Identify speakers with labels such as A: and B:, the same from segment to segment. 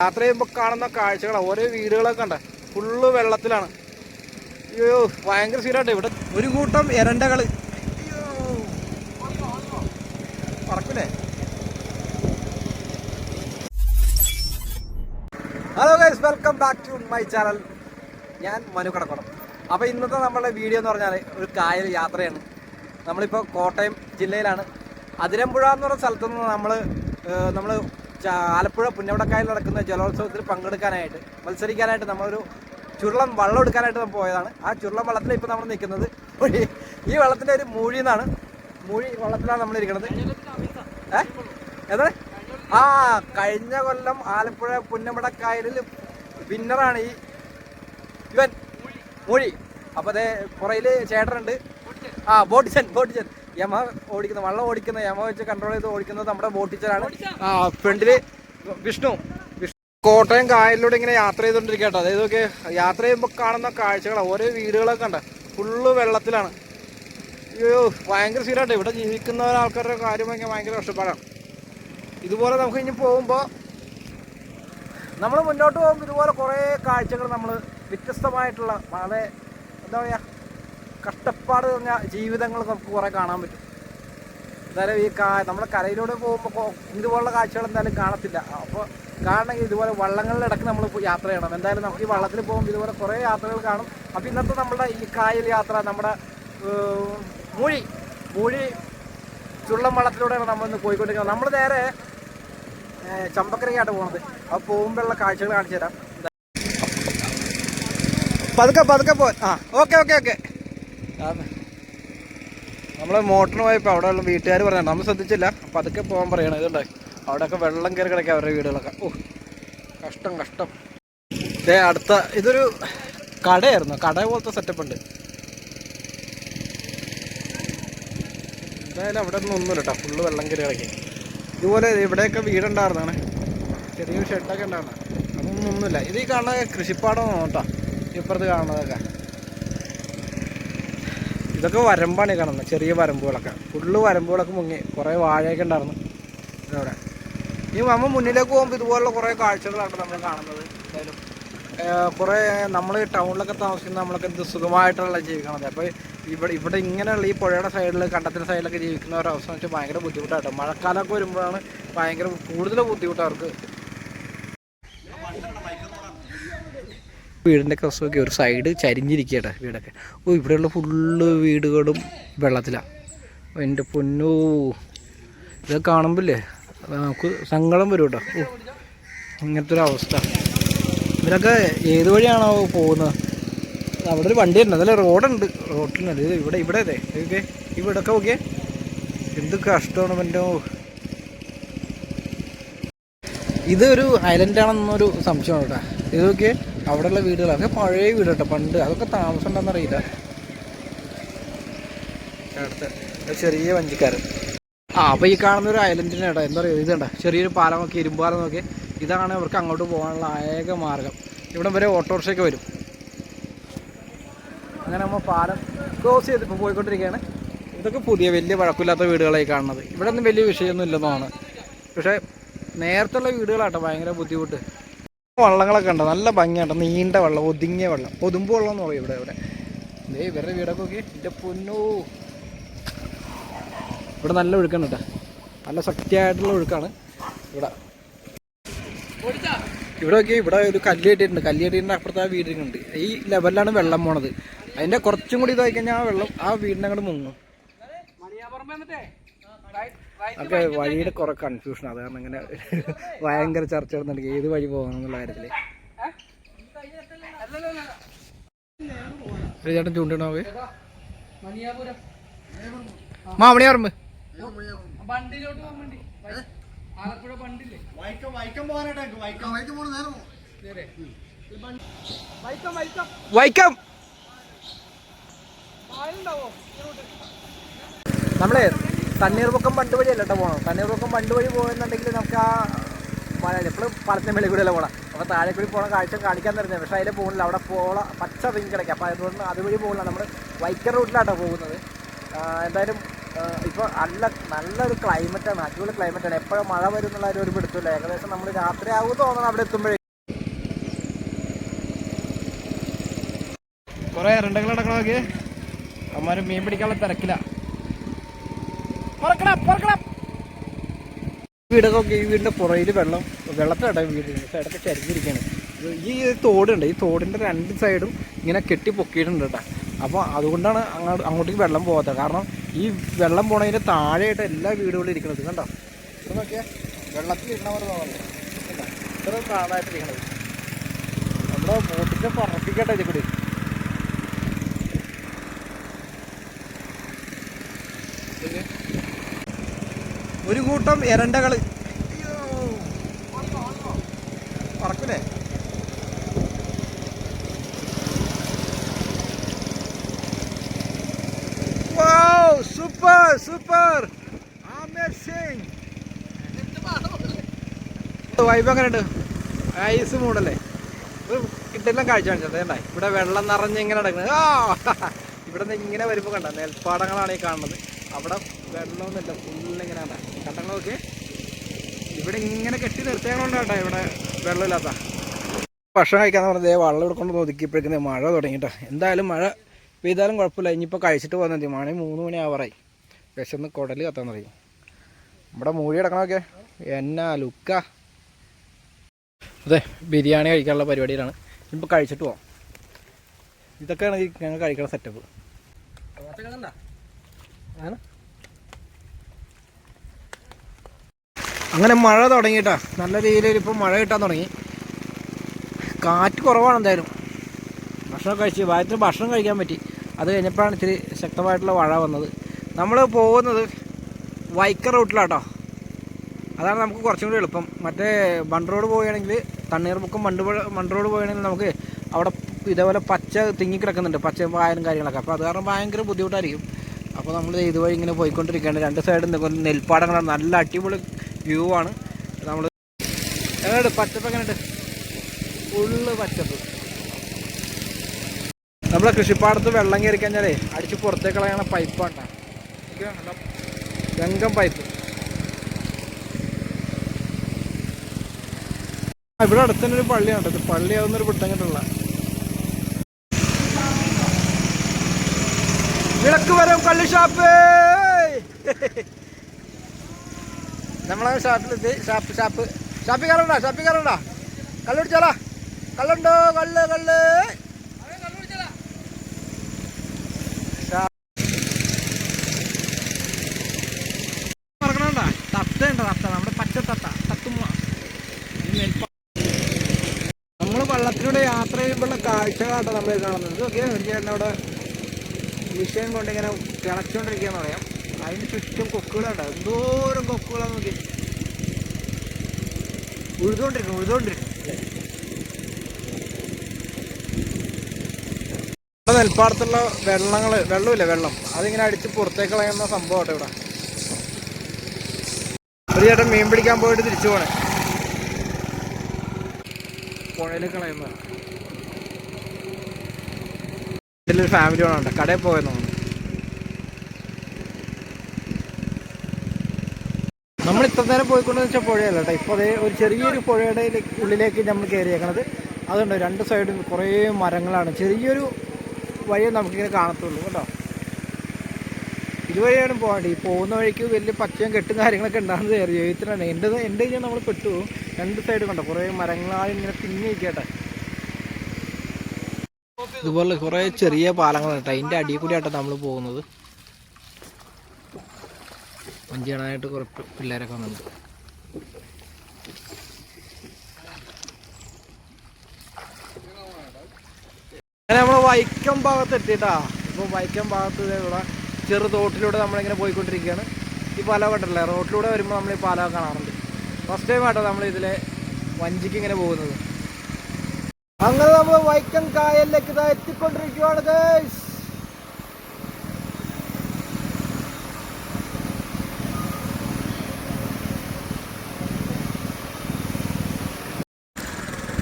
A: യാത്ര ചെയ്യുമ്പോൾ കാണുന്ന കാഴ്ചകളാണ് ഓരോ വീടുകളൊക്കെ ഉണ്ട് ഫുള്ള് വെള്ളത്തിലാണ്. അയ്യോ ഭയങ്കര സീനാട്ടെ ഇവിടെ ഒരു കൂട്ടം എരണ്ടകൾ അയ്യോ. പറക്കൂലേ? Hello guys welcome back to my channel ഞാൻ മനു കടക്കണം അപ്പോൾ ഇന്നത്തെ നമ്മുടെ വീഡിയോ എന്ന് പറഞ്ഞാൽ ഒരു കായൽ യാത്രയാണ്. നമ്മളിപ്പോൾ കോട്ടയം ജില്ലയിലാണ്. അതിരമ്പുഴ എന്ന് പറഞ്ഞ സ്ഥലത്തു നിന്ന് നമ്മൾ നമ്മൾ ആലപ്പുഴ പുന്നവടക്കായൽ നടക്കുന്ന ജലോത്സവത്തിൽ പങ്കെടുക്കാനായിട്ട് മത്സരിക്കാനായിട്ട് നമ്മളൊരു ചുരുളം വള്ളം എടുക്കാനായിട്ട് നമ്മൾ പോയതാണ്. ആ ചുരുളം വള്ളത്തിൽ ഇപ്പോൾ നമ്മൾ നിൽക്കുന്നത്. ഈ വെള്ളത്തിന്റെ ഒരു മൂഴി എന്നാണ്. മൂഴി വള്ളത്തിലാണ് നമ്മൾ ഇരിക്കുന്നത്. ഏ? ഏതാ? ആ കഴിഞ്ഞ കൊല്ലം ആലപ്പുഴ പുന്നമടക്കായലിൽ വിന്നറാണ് ഈ ഇവൻ. മൂഴി. അപ്പോൾ അതേ പുറയിൽ ചേട്ടനുണ്ട്. ആ ബോട്ടിച്ചൻ ബോട്ടിച്ചൻ. യമ ഓടിക്കുന്ന വള്ളം ഓടിക്കുന്ന യമ വെച്ച് കൺട്രോൾ ചെയ്ത് ഓടിക്കുന്നത് നമ്മുടെ ബോട്ട് ആ ഫ്രണ്ടിൽ വിഷ്ണു. വിഷ്ണു കോട്ടയം കായലിലൂടെ ഇങ്ങനെ യാത്ര ചെയ്തുകൊണ്ടിരിക്കട്ടോ അതായത് ഒക്കെ യാത്ര ചെയ്യുമ്പോൾ കാണുന്ന കാഴ്ചകളാണ് ഓരോ വീടുകളൊക്കെ ഉണ്ട് ഫുള്ള് വെള്ളത്തിലാണ്. അയ്യോ ഭയങ്കര സീനായിട്ട് ഇവിടെ ജീവിക്കുന്ന ആൾക്കാരുടെ കാര്യം ഭയങ്കര ഭയങ്കര കഷ്ടപ്പാടാണ് ഇതുപോലെ നമുക്ക് ഇനി പോകുമ്പോൾ നമ്മൾ മുന്നോട്ട് പോകുമ്പോൾ ഇതുപോലെ കുറേ കാഴ്ചകൾ നമ്മൾ വ്യത്യസ്തമായിട്ടുള്ള വളരെ എന്താ പറയുക കഷ്ടപ്പാട് പറഞ്ഞ ജീവിതങ്ങൾ നമുക്ക് കുറേ കാണാൻ പറ്റും. എന്തായാലും ഈ കാ നമ്മുടെ കരയിലൂടെ പോകുമ്പോൾ ഇതുപോലുള്ള കാഴ്ചകൾ എന്തായാലും കാണത്തില്ല. അപ്പോൾ കാണണമെങ്കിൽ ഇതുപോലെ വള്ളങ്ങളിലിടക്ക് നമ്മൾ യാത്ര ചെയ്യണം. എന്തായാലും നമുക്ക് ഈ വള്ളത്തിൽ പോകുമ്പോൾ ഇതുപോലെ കുറേ യാത്രകൾ കാണും. അപ്പോൾ ഇന്നത്തെ നമ്മുടെ ഈ കായൽ യാത്ര നമ്മുടെ മൂഴി മൂഴി ചുള്ളം വള്ളത്തിലൂടെയാണ് നമ്മൾ ഇന്ന് പോയിക്കൊണ്ടിരിക്കുന്നത്. നമ്മൾ നേരെ ചമ്പക്കരയ്ക്കായിട്ട് പോകുന്നത് അപ്പോൾ പോകുമ്പോഴുള്ള കാഴ്ചകൾ കാണിച്ചു തരാം പതുക്കെ പതുക്കെ പോ ആ ഓക്കെ ഓക്കെ ഓക്കെ. നമ്മൾ മോട്ടറിന് പോയപ്പോൾ അവിടെ ഉള്ള വീട്ടുകാർ പറഞ്ഞു നമ്മൾ ശ്രദ്ധിച്ചില്ല. പതുക്കെ പോകാൻ പറയണം. ഇതുണ്ട്? അവിടെയൊക്കെ വെള്ളം കയറി കിടക്കുക അവരുടെ വീടുകളൊക്കെ. ഓ കഷ്ടം കഷ്ടം. ഇതേ അടുത്ത ഇതൊരു കടയായിരുന്നു. കട പോലത്തെ സെറ്റപ്പ് ഉണ്ട്. എന്തായാലും അവിടെ ഒന്നും ഒന്നുമില്ല കേട്ടോ ഫുള്ള് വെള്ളം കയറി കിടക്കി. ഇതുപോലെ ഇവിടെയൊക്കെ വീടുണ്ടായിരുന്നാണ് ചെറിയൊരു ഷെഡൊക്കെ ഉണ്ടായിരുന്നു അതൊന്നും ഒന്നുമില്ല. ഇത് ഈ കാണുന്ന കൃഷിപ്പാടം കേട്ടോ ഇപ്പുറത്ത് കാണുന്നതൊക്കെ. ഇതൊക്കെ വരമ്പാണ് കാണുന്നത്. ചെറിയ വരമ്പുകളൊക്കെ. ഫുള്ള് വരമ്പുകളൊക്കെ മുങ്ങി. കുറേ വാഴയൊക്കെ ഉണ്ടായിരുന്നു ഇതവിടെ ഈ നമ്മൾ മുന്നിലേക്ക് പോകുമ്പോൾ ഇതുപോലുള്ള കുറേ കാഴ്ചകളാണ് നമ്മൾ കാണുന്നത്. എന്തായാലും കുറേ നമ്മൾ ടൗണിലൊക്കെ താമസിക്കുന്ന നമ്മളൊക്കെ എന്ത് സുഖമായിട്ടുള്ള ജീവിക്കണത്. അപ്പോൾ ഇവിടെ ഇവിടെ ഇങ്ങനെയുള്ള ഈ പുഴയുടെ സൈഡിൽ കണ്ടത്തിന്റെ സൈഡിലൊക്കെ ജീവിക്കുന്ന ഒരു അവസ്ഥ വെച്ചാൽ ഭയങ്കര ബുദ്ധിമുട്ടാട്ടോ മഴക്കാലമൊക്കെ വരുമ്പോഴാണ് ഭയങ്കര കൂടുതൽ ബുദ്ധിമുട്ട് അവർക്ക്. വീടിന്റെ ഒക്കെ ഒരു സൈഡ് ചരിഞ്ഞിരിക്കട്ടെ വീടൊക്കെ. ഓ ഇവിടെയുള്ള ഫുള്ള് വീടുകളും വെള്ളത്തിലാണ് എന്റെ പൊന്നോ. ഇത് കാണുമ്പോഴേ നമുക്ക് സങ്കടം വരും കേട്ടോ ഓ ഇങ്ങനത്തെ ഒരു അവസ്ഥ. ഇവരൊക്കെ ഏത് വഴിയാണോ പോകുന്നത്? അവിടെ ഒരു വണ്ടി ഉണ്ട് അതല്ല റോഡുണ്ട്. റോഡിലുണ്ട് ഇത് ഇവിടെ ഇവിടെ അതെ ഓക്കെ ഇവിടൊക്കെ ഓക്കെ എന്ത് കഷ്ടമാണ് എന്റെ ഇതൊരു ഐലൻഡ് ആണെന്നൊരു സംശയമാണ് കേട്ടോ. ഇതൊക്കെ അവിടെയുള്ള വീടുകളൊക്കെ പഴയ വീട് കേട്ടോ പണ്ട്. അതൊക്കെ താമസം ഉണ്ടെന്നറിയില്ല അടുത്ത ചെറിയ വഞ്ചിക്കാരൻ. ആ അപ്പോൾ ഈ കാണുന്ന ഒരു ഐലൻഡിന് കേട്ടോ. എന്താ പറയുക? ഇതുണ്ട ചെറിയൊരു പാലം നോക്കി ഇരുമ്പാലം നോക്കി ഇതാണ് അവർക്ക് അങ്ങോട്ട് പോകാനുള്ള ഏക മാർഗം. ഇവിടം വരെ ഓട്ടോറിക്ഷയൊക്കെ വരും. അങ്ങനെ നമ്മൾ പാലം ക്ലോസ് ചെയ്ത് ഇപ്പോൾ പോയിക്കൊണ്ടിരിക്കുകയാണ്. ഇതൊക്കെ പുതിയ വലിയ വഴക്കില്ലാത്ത വീടുകളായി കാണുന്നത്. ഇവിടെ ഒന്നും വലിയ വിഷയമൊന്നും ഇല്ലെന്നാണ് പക്ഷേ നേരത്തുള്ള വീടുകളാട്ടോ. ഭയങ്കര ബുദ്ധിമുട്ട്. വള്ളങ്ങളൊക്കെ ഉണ്ട്. നല്ല ഭംഗിയുണ്ട്. നീണ്ട വെള്ളം ഒതുങ്ങിയ വെള്ളം. ഒതുമ്പ് വെള്ളം എന്ന് പറയും ഇവിടെ ഇവിടെ. ദേ ഇവരുടെ വീടൊക്കെ നോക്കി എന്റെ പൊന്നോ. ഇവിടെ നല്ല ഒഴുക്കാണ് കേട്ടോ. നല്ല ശക്തിയായിട്ടുള്ള ഒഴുക്കാണ് ഇവിടെ. ഇവിടെ നോക്കി ഇവിടെ ഒരു കല്ല് കെട്ടിയിട്ടുണ്ട്. കല്ല് കെട്ടിയിട്ടുണ്ട് അപ്പുറത്തെ ആ വീടിനുണ്ട്. ഈ ലെവലിലാണ് വെള്ളം പോണത്. അതിന്റെ കുറച്ചും കൂടി ഇതായി കഴിഞ്ഞാൽ ആ വെള്ളം ആ വീടിനെ അങ്ങോട്ട് മുങ്ങും ഒക്കെ വഴിയുടെ കുറെ കൺഫ്യൂഷൻ അത് കാരണം ഇങ്ങനെ ഭയങ്കര ചർച്ച നടന്നിട്ട് ഏത് വഴി പോകണം എന്നുള്ള കാര്യത്തിൽ. ഒരു ചേട്ടൻ ചൂണ്ടിണോ മാമണിയാറുമ്പ് വൈക്കം. നമ്മളെ തണ്ണീർമുക്കം പണ്ട് വഴിയല്ല കേട്ടോ പോകണം തണ്ണീർപൊക്കം പണ്ട് വഴി പോകുന്നുണ്ടെങ്കിൽ നമുക്ക് ആ മഴ എപ്പോഴും പടത്തിന് മേളിൽ കൂടെയല്ല പോകണം അപ്പോൾ താഴെ കൂടി പോകണം കാഴ്ച കാണിക്കാൻ തരുന്നത് പക്ഷേ അതിൽ പോകുന്നില്ല അവിടെ പോള പച്ച റിങ് കിടക്കുക. അപ്പോൾ അതുകൊണ്ട് അതുവഴി പോകില്ല നമ്മൾ വൈക്കർ റൂട്ടിലാട്ടോ പോകുന്നത്. എന്തായാലും ഇപ്പോൾ നല്ല നല്ലൊരു ക്ലൈമറ്റാണ്. അടിപൊളി ക്ലൈമറ്റാണ്. എപ്പോഴും മഴ വരും എന്നുള്ള ഒരു പിടുത്തില്ല ഏകദേശം നമ്മൾ രാത്രി ആകും തോന്നണം അവിടെ എത്തുമ്പോഴേ. കുറേ ഇരണ്ടകൾ നടക്കണമൊക്കെ അമ്മമാരും മീൻ പിടിക്കാനുള്ള തിരക്കില്ല വീടൊക്കെ ഈ വീടിന്റെ പുറയിൽ വെള്ളം വെള്ളത്തിലാണ് വീട് സൈഡൊക്കെ ചരിഞ്ഞിരിക്കുകയാണ്. ഈ തോടുണ്ട്. ഈ തോടിന്റെ രണ്ട് സൈഡും ഇങ്ങനെ കെട്ടി പൊക്കിയിട്ടുണ്ട് കേട്ടോ. അപ്പോൾ അതുകൊണ്ടാണ് അങ്ങോട്ട് അങ്ങോട്ടേക്ക് വെള്ളം പോകാത്തത്. കാരണം ഈ വെള്ളം പോണതിന്റെ താഴെയായിട്ട് എല്ലാ വീടുകളും ഇരിക്കുന്നത് കണ്ടോ? ഇത് നോക്കിയാൽ വെള്ളത്തിൽ കണ്ടോ? ഇത്ര കാണാനായിട്ടിരിക്കണത് നമ്മുടെ ബോട്ടിന്റെ പറപ്പിക്കട്ടെ ഇതിൽ ഒരു കൂട്ടം എരണ്ടകൾ പറക്കൂലേ? Super super. വൈബ് എങ്ങനെയുണ്ട് ഐസ് മൂടല്ലേ? കിട്ടില്ല കാഴ്ച കാണിച്ചത് വേണ്ട ഇവിടെ വെള്ളം നിറഞ്ഞ് ഇങ്ങനെ നടക്കുന്നത് ആ ഇവിടെ നിന്ന് ഇങ്ങനെ വരുമ്പോൾ കണ്ട നെൽപ്പാടങ്ങളാണ് ഈ കാണുന്നത്. അവിടെ വെള്ളമൊന്നുമില്ല ഫുള്ള് കണ്ട ഇവിടെ ഇങ്ങനെ കെട്ടി നിർത്തിയതുകൊണ്ട് കേട്ടോ ഇവിടെ വെള്ളമില്ലാത്ത? ഭക്ഷണം കഴിക്കാൻ പറഞ്ഞത് വെള്ളം ഇവിടെ കൊണ്ട് ഒതുക്കിയപ്പോഴേക്കും മഴ തുടങ്ങിട്ടോ എന്തായാലും മഴ പെയ്താലും കുഴപ്പമില്ല. ഇനിയിപ്പോൾ കഴിച്ചിട്ട് പോകുന്നത് മതി. മണി മൂന്ന് മണി ആവറായി. വിശന്ന് കുടൽ കത്താൻ തുടങ്ങി. ഇവിടെ മൂടി കിടക്കണമൊക്കെ. എന്നാ ലുക്ക. അതെ ബിരിയാണി കഴിക്കാനുള്ള പരിപാടിയിലാണ്. ഇനിയിപ്പോൾ കഴിച്ചിട്ട് പോവാം. ഇതൊക്കെയാണ് ഈ ഞങ്ങൾ കഴിക്കുന്ന സെറ്റപ്പ് അങ്ങനെ മഴ തുടങ്ങിയിട്ടാ. നല്ല രീതിയിൽ ഇപ്പം മഴ കിട്ടാൻ തുടങ്ങി. കാറ്റ് കുറവാണ് എന്തായാലും. ഭക്ഷണം കഴിച്ച് വായത്തിന് ഭക്ഷണം കഴിക്കാൻ പറ്റി. അത് കഴിഞ്ഞപ്പോഴാണ് ഇത്തിരി ശക്തമായിട്ടുള്ള മഴ വന്നത്. നമ്മൾ പോകുന്നത് വൈക്കർ റൂട്ടിലാട്ടോ. അതാണ് നമുക്ക് കുറച്ചും കൂടി എളുപ്പം. മറ്റേ ബണ്ട് റോഡ് പോവുകയാണെങ്കിൽ തണ്ണീർമുക്കം ബണ്ട് ബണ്ട് റോഡ് പോവുകയാണെങ്കിൽ നമുക്ക് അവിടെ ഇതേപോലെ പച്ച തിങ്ങിക്കിടക്കുന്നുണ്ട് പച്ച പായനും കാര്യങ്ങളൊക്കെ. അപ്പോൾ അത് കാരണം ഭയങ്കര ബുദ്ധിമുട്ടായിരിക്കും. അപ്പോൾ നമ്മൾ ഇതുവഴി ഇങ്ങനെ പോയിക്കൊണ്ടിരിക്കുകയാണ്. രണ്ട് സൈഡിൽ നെൽപ്പാടങ്ങളാണ്. നല്ല അടിപൊളി വ്യൂ ആണ്. നമ്മൾ എങ്ങനെയുണ്ട്? പച്ചപ്പ് എങ്ങനെയുണ്ട്? ഫുള്ള് പച്ചപ്പ്. നമ്മുടെ കൃഷിപ്പാടത്ത് വെള്ളം കയറി കഴിഞ്ഞാലേ അടിച്ച് പുറത്തേക്ക് കളയണ പൈപ്പാണ് രംഗം പൈപ്പ് ഇവിടെ അടുത്ത് തന്നെ ഒരു പള്ളിയാണ് കേട്ടോ. ഇത് പള്ളിയാവുന്നൊരു പിട്ടങ്ങിട്ടുള്ള വിളക്ക് വരും കള്ളി ഷാപ്പ് നമ്മളെ ഷാപ്പിലെത്തി ഷാപ്പ് ഷാപ്പ്. ഷാപ്പി കയറണ്ട ഷാപ്പി കയറണ്ട. കള്ളുടിച്ചാലാ? കള്ളുണ്ടോ? കള്ള് കള്ള്. മറക്കണണ്ട? തത്ത ഉണ്ട് തത്ത. നമ്മുടെ പച്ച തത്ത. തത്തുമ്മ ഈ നെൽപ്പ നമ്മൾ വള്ളത്തിലൂടെ യാത്ര ചെയ്യുമ്പോഴുള്ള കാഴ്ചകളാട്ടോ നമ്മൾ കാണുന്നത്. ഒരു ചേട്ടൻ അവിടെ വിഷയം കൊണ്ട് ഇങ്ങനെ കിളച്ചുകൊണ്ടിരിക്കുകയെന്ന് പറയാം. അതിന് ചുറ്റും കൊക്കുകളുണ്ട് എന്തോരം കൊക്കുകളാന്ന് നോക്കി. ഉഴുതുകൊണ്ടിരിക്കും ഇവിടെ നെൽപ്പാടത്തുള്ള വെള്ളങ്ങൾ വെള്ളമില്ല വെള്ളം? അതിങ്ങനെ അടിച്ച് പുറത്തേക്ക് കളയുന്ന സംഭവം ഇവിടെ. ഒരു ചേട്ടൻ മീൻ പിടിക്കാൻ പോയിട്ട് തിരിച്ചു പോണേ. പുഴയിൽ കളയുന്ന ഇതിലൊരു ഫാമിലി വേണം കടയിൽ പോയെന്ന് നമ്മൾ ഇത്ര നേരം പോയിക്കൊണ്ടെന്ന് വെച്ചാൽ പുഴയല്ല കേട്ടോ. ഇപ്പോൾ അതേ ഒരു ചെറിയൊരു പുഴയുടെ ഉള്ളിലേക്ക് നമ്മൾ കയറിയേക്കണത്. അതുകൊണ്ട് രണ്ട് സൈഡും കുറേ മരങ്ങളാണ്. ചെറിയൊരു വഴിയേ നമുക്കിങ്ങനെ കാണത്തുള്ളൂ കേട്ടോ. ഇതുവഴിയാണ് പോകേണ്ടത് ഈ പോകുന്ന വഴിക്ക് വലിയ പച്ചയും കെട്ടും കാര്യങ്ങളൊക്കെ ഉണ്ടാകുന്നത് എഴുത്തിനാണ് എന്റെ എന്റെ കഴിഞ്ഞാൽ നമ്മൾ പെട്ടു രണ്ട് സൈഡ് കണ്ടോ? കുറേ മരങ്ങളായി ഇങ്ങനെ തിങ്ങി നിൽക്കട്ടെ ഇതുപോലെ കുറേ ചെറിയ പാലങ്ങളാണ് കേട്ടോ. അതിന്റെ അടിയിൽ കൂടിയാട്ടോ നമ്മൾ പോകുന്നത്. വഞ്ചി കാണാനായിട്ട് കുറേ പിള്ളേരൊക്കെ വന്നിട്ടുണ്ട്. അങ്ങനെ വൈക്കം ഭാഗത്ത് എത്തിയിട്ടാ. ഇപ്പോൾ വൈക്കം ഭാഗത്ത് ഇവിടെ ചെറു തോട്ടിലൂടെ നമ്മളിങ്ങനെ പോയിക്കൊണ്ടിരിക്കുകയാണ്. ഈ പല കണ്ടല്ലേ റോട്ടിലൂടെ വരുമ്പോൾ നമ്മൾ ഈ പല കാണാറുണ്ട്. ഫസ്റ്റ് ടൈം ആട്ടോ നമ്മൾ ഇതിലെ വഞ്ചിക്ക് ഇങ്ങനെ പോകുന്നത്. അങ്ങനെ നമ്മൾ വൈക്കം കായലിലേക്ക് ഇതാ എത്തിക്കൊണ്ടിരിക്കുകയാണ് ഗൈസ്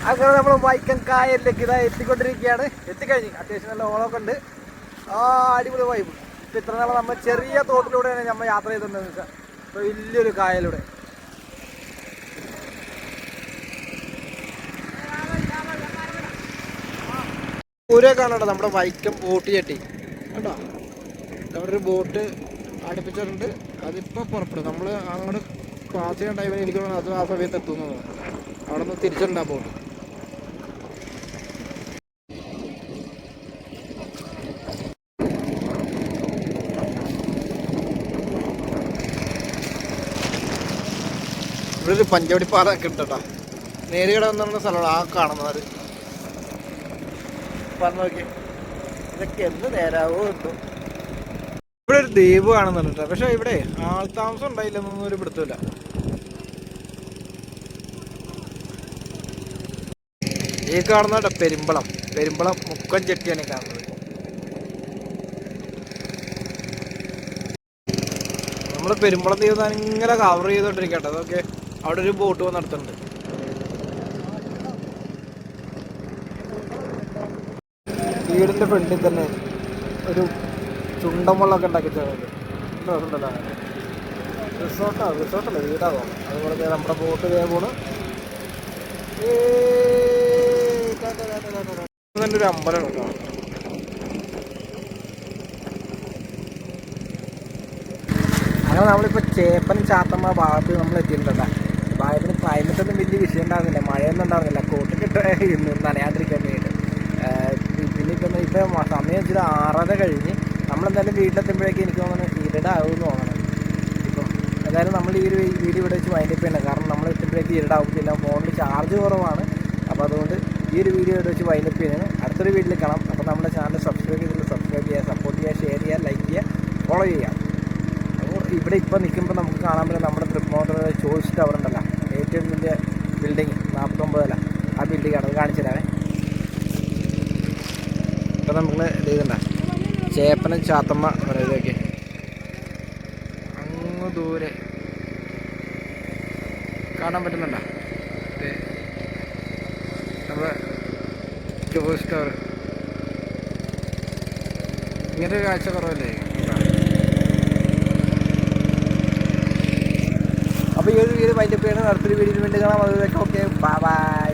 A: അങ്ങനെ നമ്മൾ വൈക്കം കായലിലേക്ക് ഇതാ എത്തിക്കൊണ്ടിരിക്കുകയാണ്. എത്തിക്കഴിഞ്ഞു അത്യാവശ്യം നല്ല ഓളമൊക്കെ ഉണ്ട്. ആ അടിപൊളി വൈബ് ഇപ്പം ഇത്ര നാളെ നമ്മൾ ചെറിയ തോട്ടിലൂടെയാണ് നമ്മൾ യാത്ര ചെയ്തിട്ടുണ്ടെന്ന് വെച്ചാൽ ഇപ്പോൾ വലിയൊരു കായലൂടെ. ദൂരെ കാണട്ടോ നമ്മുടെ വൈക്കം ബോട്ട് ചട്ടി. കേട്ടോ അവിടെ ഒരു ബോട്ട് അടുപ്പിച്ചിട്ടുണ്ട്. അതിപ്പോൾ പുറപ്പെടും. നമ്മൾ അങ്ങോട്ട് പാസ് ചെയ്യേണ്ട ടൈമിൽ എനിക്ക് അത് ആ സമയത്ത് എത്തുന്നു അവിടെ നിന്ന് തിരിച്ചിട്ടുണ്ട് ആ ബോട്ട്. ഇവിടെ ഒരു പഞ്ചവടി പാറ ഒക്കെ ഉണ്ട് കേട്ടോ നേരിട പറഞ്ഞ സ്ഥലമാണ് ആ കാണുന്നത്. പറഞ്ഞു നോക്കി. ഇതൊക്കെ എന്ത് നേരാവോ കിട്ടും ഇവിടെ ഒരു ദ്വീപ് കാണുന്നുണ്ട് കേട്ടോ പക്ഷെ ഇവിടെ ആൾ താമസം ഉണ്ടായില്ലെന്നൊന്നും ഒരു പിടുത്തമില്ല. ഈ കാണുന്ന കേട്ടോ പെരുമ്പളം. പെരുമ്പളം മുക്കൻ ചെട്ടിയാണ് കാണുന്നത്. നമ്മൾ പെരുമ്പളം തീരുന്ന ഇങ്ങനെ കവർ ചെയ്തോണ്ടിരിക്കട്ടെ. അതൊക്കെ അവിടെ ഒരു ബോട്ട് വന്ന് നടത്തുന്നുണ്ട്. വീടിന്റെ ഫ്രണ്ടിൽ തന്നെ ഒരു ചുണ്ടമുള്ളൊക്കെ ഉണ്ടാക്കി തരുന്നുണ്ട് റിസോർട്ടാ റിസോർട്ടല്ല വീടാകോ അതുപോലെ നമ്മുടെ ബോട്ട് ഇതേ പോണ് ഒരു അമ്പലം അങ്ങനെ നമ്മളിപ്പോൾ ചേപ്പനും ചാത്തമ്മ ഭാഗത്ത് നമ്മൾ എത്തിയിട്ടുണ്ടല്ലോ ഭാഗത്തിന് ക്ലൈമറ്റ് ഒന്നും വലിയ വിഷയം ഉണ്ടാകുന്നില്ല മഴയൊന്നും ഉണ്ടാകുന്നില്ല കോട്ടിട്ട് ഇന്ന് നനയാതിരിക്കാൻ വേണ്ടിയിട്ട്. പിന്നെ ഇപ്പം ഇപ്പം സമയം ഇച്ചിരി ആറര കഴിഞ്ഞ് നമ്മളെന്തായാലും വീട്ടിലെത്തുമ്പോഴേക്കും എനിക്ക് തോന്നുന്നു ഇരുടാവും തോന്നണം. ഇപ്പം എന്തായാലും നമ്മൾ ഈ ഒരു വീട് ഇവിടെ വെച്ച് വൈൻഡപ്പ് ചെയ്യണം. കാരണം നമ്മൾ എത്തുമ്പോഴേക്കും ഇരുടാവത്തില്ല ഫോണിൽ ചാർജ് കുറവാണ്. അപ്പോൾ അതുകൊണ്ട് ഈ ഒരു വീഡിയോ ഇവിടെ വെച്ച് വൈൻഡപ്പ് ചെയ്യുന്നത് അടുത്തൊരു വീട്ടിൽ കാണാം. അപ്പോൾ നമ്മുടെ ചാനൽ സബ്സ്ക്രൈബ് ചെയ്തിട്ട് സബ്സ്ക്രൈബ് ചെയ്യുക സപ്പോർട്ട് ചെയ്യുക ഷെയർ ചെയ്യുക ലൈക്ക് ചെയ്യുക ഫോളോ ചെയ്യുക. ഇവിടെ ഇപ്പോൾ നിൽക്കുമ്പോൾ നമുക്ക് കാണാൻ പറ്റും നമ്മുടെ മോട്ടർ ചോയ്സ് ടവർ ഉണ്ടല്ലോ. ഏറ്റവും വലിയ ബിൽഡിങ് നാൽപ്പത്തൊമ്പതല്ല ആ ബിൽഡിംഗ് ആണ്. അത് കാണിച്ചു തരാമേ ഇപ്പം നമ്മൾ ഇതുണ്ട ചേപ്പനം ചാത്തമ്മ ഇതൊക്കെ. അങ്ങ് ദൂരെ. കാണാൻ പറ്റുന്നുണ്ടോ? നമ്മുടെ ചോയ്സ് ടവർ ഇങ്ങനെ ഒരു കാഴ്ച കുറവല്ലേ? അപ്പോൾ ഈ ഒരു വീഡിയോ വൈൻഡപ്പ് ചെയ്യണം അടുത്തൊരു വീഡിയോയിൽ വേണ്ടി കാണാം. അതൊക്കെ ഓക്കെ ബൈ